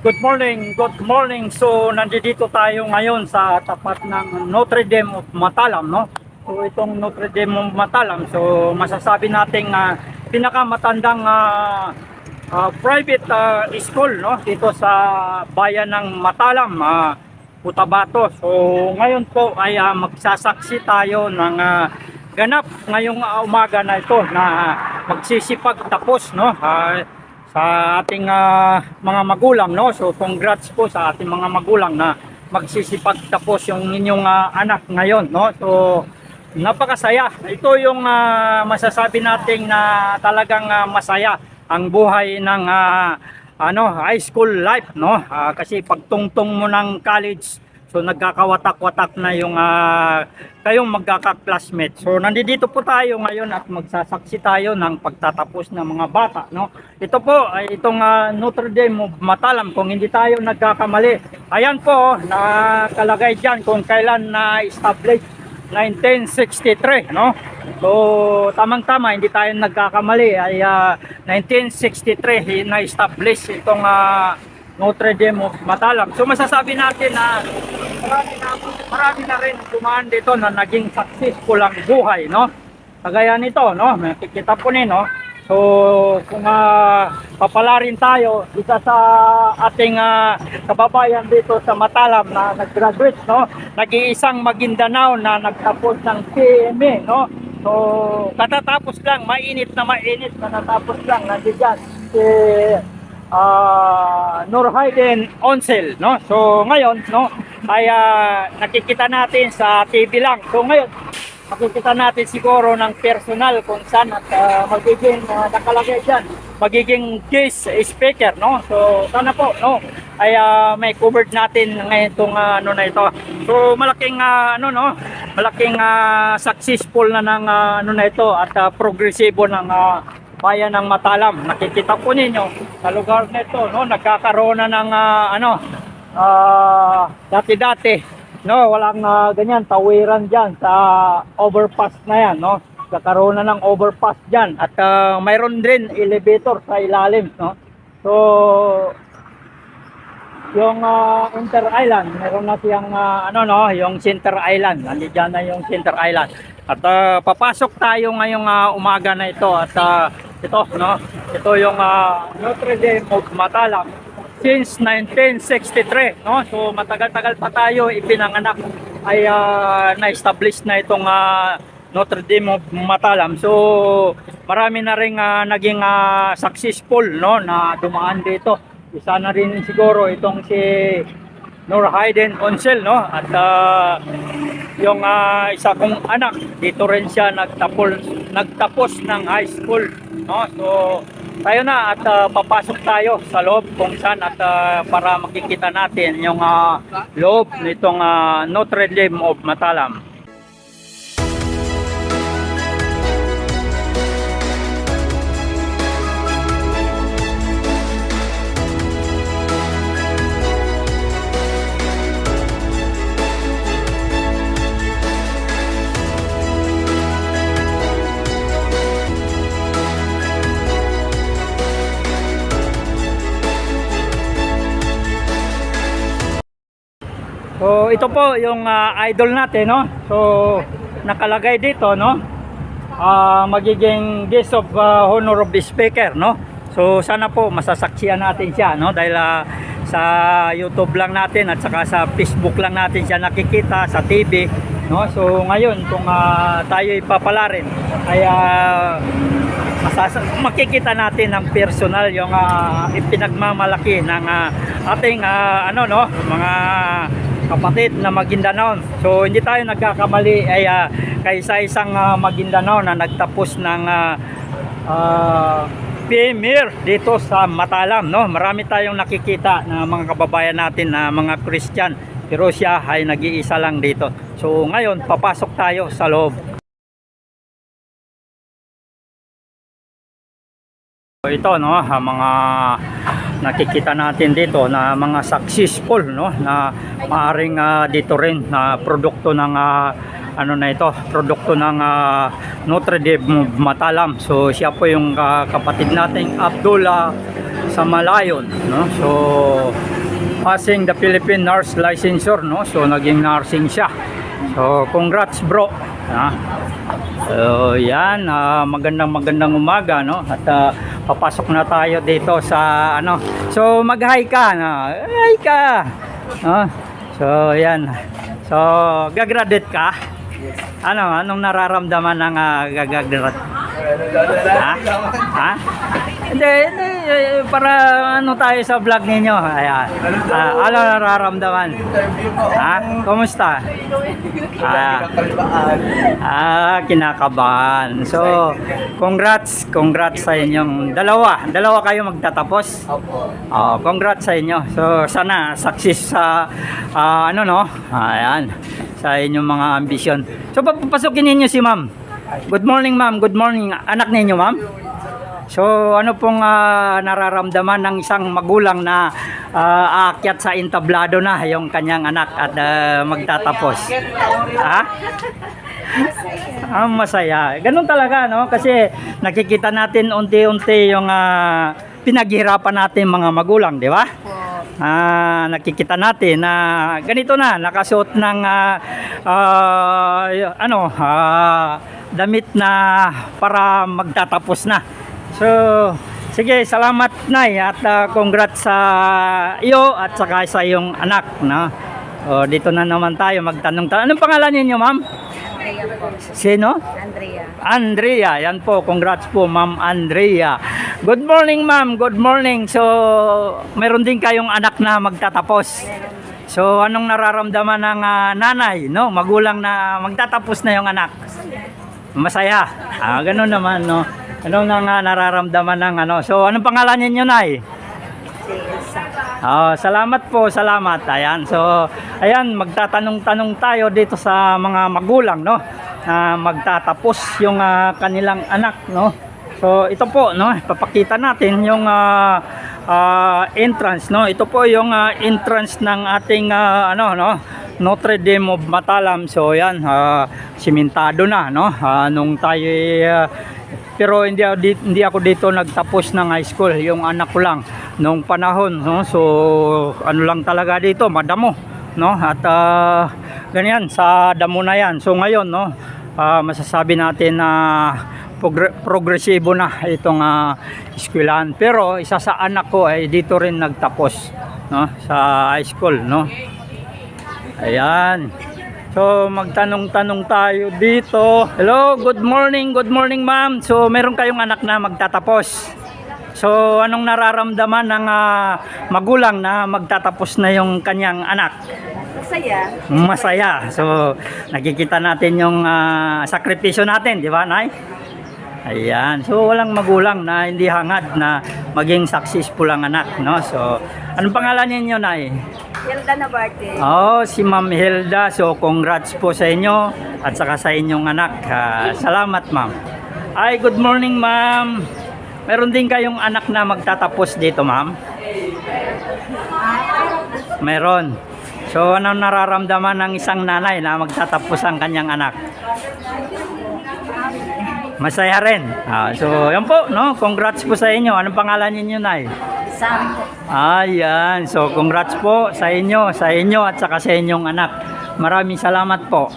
Good morning, good morning. So, nandito tayo ngayon sa tapat ng Notre Dame of Matalam, no? So, itong Notre Dame of Matalam, so masasabi nating uh, pinakamatandang ah, ah, private ah, school, no? Dito sa bayan ng Matalam, ah, Cotabato. So, ngayon po ay ah, magsasaksi tayo ng ah, ganap ngayong umaga na ito na magsisipag tapos, no? Ah, sa ating ah, mga magulang no? So congrats po sa ating mga magulang na magsisipag tapos yung inyong ah, anak ngayon no? So napakasaya. Ito yung ah, masasabi nating na talagang ah, masaya ang buhay ng ah, ano high school life no? Ah, kasi pagtungtong mo ng college So nagkakawatak-watak na yung ah, kayong magkaka-classmate. So nandito po tayo ngayon at magsasaksi tayo ng pagtatapos ng mga bata, no? Ito po ay itong ah, Notre Dame Matalam kung hindi tayo nagkakamali. Ayan po nakalagay diyan kung kailan na establish 1963, no? So tamang-tama hindi tayo nagkakamali ay ah, 1963 na establish itong ah, Notre Dame of Matalam. So masasabi natin na marami na, marami na rin dumaan dito na naging successful ang buhay, no? Kagaya nito, no? Makikita po ni, no? So, kung uh, papalarin tayo, isa sa ating ah, kababayan dito sa Matalam na nag-graduate, no? Nag-iisang Maguindanao na nagtapos ng PMA, no? So, katatapos lang, mainit na mainit, katatapos lang, nandiyan si ah Nur Hayden Onsel, no? So ngayon, no, ay ah, nakikita natin sa TV lang. So ngayon, makikita natin siguro ng personal kung saan at ah, magiging ah, nakalagay diyan, magiging guest speaker, no? So sana po, no, ay ah, may covered natin ngayon itong ah, ano na ito. So malaking ah, ano no, malaking ah, successful na ng ah, ano na ito at ah, progresibo ng ah, bayan ng Matalam. Nakikita po ninyo sa lugar nito, no, nagkakaroon na ng ah, ano, ah, dati-dati, no, walang ah, ganyan tawiran diyan sa overpass na yan, no. Nagkakaroon na ng overpass diyan at ah, mayroon din elevator sa ilalim, no. So yung ah, Inter Island, meron na siyang ah, ano no, yung Center Island. Nandiyan na yung Center Island. At ah, papasok tayo ngayong ah, umaga na ito at ah, ito no, ito yung ah, Notre Dame of Matalam since 1963 no. So matagal-tagal pa tayo ipinanganak. Ay ah, na-establish na itong ah, Notre Dame of Matalam. So marami na ring ah, naging ah, successful no? Na dumaan dito. Isa na rin siguro itong si Nur Hayden Onsel no? At ah, yung ah, isa kong anak dito rin siya nagtapos nagtapos ng high school no? So tayo na at ah, papasok tayo sa loob kung saan at ah, para makikita natin yung ah, loob nitong ah, Notre Dame of Matalam So ito po yung ah, idol natin no. So nakalagay dito no. Ah, magiging guest of ah, honor of the speaker no. So sana po masasaksiyan natin siya no dahil ah, sa YouTube lang natin at saka sa Facebook lang natin siya nakikita sa TV no. So ngayon kung ah, tayo ipapalarin ay ah, masasa- makikita natin ng personal yung ah, ipinagmamalaki ng ah, ating ah, ano no mga kapatid na Maguindanao. So hindi tayo nagkakamali ay ah, kaysa isang ah, Maguindanao na nagtapos ng ah, ah, premier dito sa Matalam no. Marami tayong nakikita na mga kababayan natin na mga Christian pero siya ay nag-iisa lang dito. So ngayon papasok tayo sa loob. Ito no, mga nakikita natin dito na mga successful no na maaring ah, dito rin na produkto ng ah, ano na ito, produkto ng ah, Notre Dame Matalam. So siya po yung ah, kapatid nating Abdullah sa Malayon, no? So passing the Philippine nurse licensure, no? So naging nursing siya. So congrats bro. Ha? So yan, ah, magandang magandang umaga, no? At ah, papasok na tayo dito sa ano. So mag-hi ka, no? Hi ka. No? So yan. So gagraduate ka? Ano, anong nararamdaman ng uh, gagagraduate? Ha? Ha? Hindi, hindi, eh, para ano tayo sa vlog ninyo. Ayan. Ah, ano nararamdaman? Ha? Kumusta? Ah, ah, kinakabahan. So, congrats, congrats sa inyong dalawa. Dalawa kayo magtatapos. Oh, congrats sa inyo. So, sana success sa ah, ano no? Ayan. Sa inyong mga ambisyon. So, papapasukin ninyo si Ma'am. Good morning, Ma'am. Good morning. Anak ninyo, Ma'am? So, ano pong ah, nararamdaman ng isang magulang na ah, aakyat sa entablado na yung kanyang anak at ah, magtatapos? Ha? Ah, masaya. Ganun talaga, no? Kasi nakikita natin unti-unti yung ah, pinaghirapan natin mga magulang, di ba? Ah, nakikita natin na ganito na, nakasuot ng ah, y- ano, ah, damit na para magtatapos na. So, sige, salamat Nay at ah, congrats sa iyo at saka sa iyong anak, no? O, dito na naman tayo magtanong. Anong pangalan niyo, ma'am? Andrea po. Sino? Andrea. Andrea, yan po, congrats po Ma'am Andrea. Good morning Ma'am, good morning. So, meron din kayong anak na magtatapos. So, anong nararamdaman ng ah, nanay, no? Magulang na magtatapos na yung anak? Masaya. Ah, ganun naman, no? Anong nang ah, nararamdaman ng ano? So, anong pangalan niyo, Nay? Si Elsa. Oh, salamat po, salamat. Ayan. So, ayan, magtatanong-tanong tayo dito sa mga magulang, no? Na magtatapos yung ah, kanilang anak, no? So, ito po, no? Papakita natin yung ah, ah, entrance, no? Ito po yung ah, entrance ng ating ah, ano, no? Notre Dame of Matalam. So, yan, ah, simentado na, no? Ah, nung tayo ah, pero hindi hindi ako dito nagtapos ng high school, yung anak ko lang nung panahon, no. So ano lang talaga dito, madamo, no. At ah, ganyan sa damo na 'yan. So ngayon, no, ah, masasabi natin na progre- progresibo na itong uh, eskwelahan. Pero isa sa anak ko ay dito rin nagtapos, no, sa high school, no. Ayan. So, magtanong-tanong tayo dito. Hello, good morning, good morning ma'am. So, meron kayong anak na magtatapos. So, anong nararamdaman ng ah, magulang na magtatapos na yung kanyang anak? Masaya. Masaya. So, nakikita natin yung ah, sakripisyo natin, di ba, Nay? Ayan. So, walang magulang na hindi hangad na maging successful ang anak, no? So, anong pangalan ninyo, Nay? Hilda Nabarte. Oh, si Ma'am Hilda. So, congrats po sa inyo at saka sa inyong anak. Ah, salamat, Ma'am. Ay, good morning, Ma'am. Meron din kayong anak na magtatapos dito, Ma'am? Meron. So, anong nararamdaman ng isang nanay na magtatapos ang kanyang anak? Masaya rin. Ah, so, yan po, no? Congrats po sa inyo. Anong pangalan ninyo, Nay? Sam. Ayan. So, congrats po sa inyo, sa inyo at saka sa inyong anak. Maraming salamat po.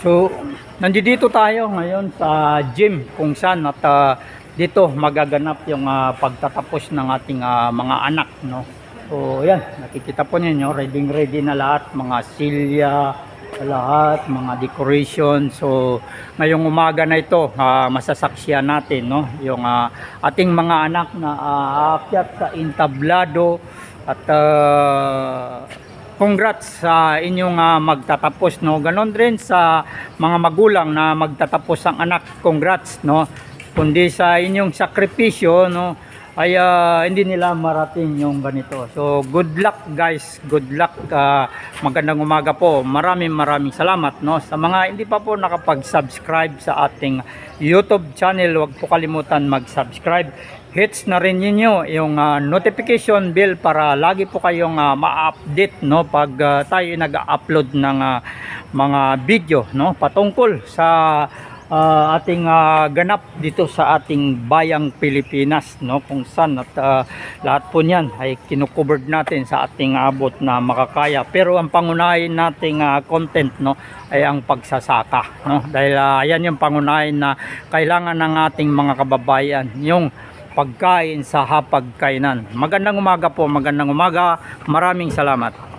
So, nandito tayo ngayon sa gym kung saan at ah, dito magaganap yung ah, pagtatapos ng ating ah, mga anak, no. So, ayan, nakikita po ninyo, ready ready na lahat, mga silya, lahat, mga decoration. So, ngayong umaga na ito, ah, masasaksiyan natin, no, yung ah, ating mga anak na aakyat sa entablado at ah, congrats sa inyong ah, magtatapos, no. Ganon rin sa mga magulang na magtatapos ang anak, congrats, no. Kundi sa inyong sakripisyo, no, ay ah, hindi nila marating yung ganito. So, good luck guys. Good luck. ah, magandang umaga po. Maraming maraming salamat no sa mga hindi pa po nakapag-subscribe sa ating YouTube channel. Huwag po kalimutan mag-subscribe. Hits na rin ninyo yung ah, notification bell para lagi po kayong ah, ma-update no pag ah, tayo nag-upload ng ah, mga video no patungkol sa ah, ating ah, ganap dito sa ating bayang Pilipinas no? Kung saan at ah, lahat po niyan ay kinukovered natin sa ating abot na makakaya. Pero ang pangunahin nating ah, content no ay ang pagsasaka no? Dahil ah, ayan yung pangunahin na kailangan ng ating mga kababayan yung pagkain sa hapagkainan. Magandang umaga po magandang umaga. Maraming salamat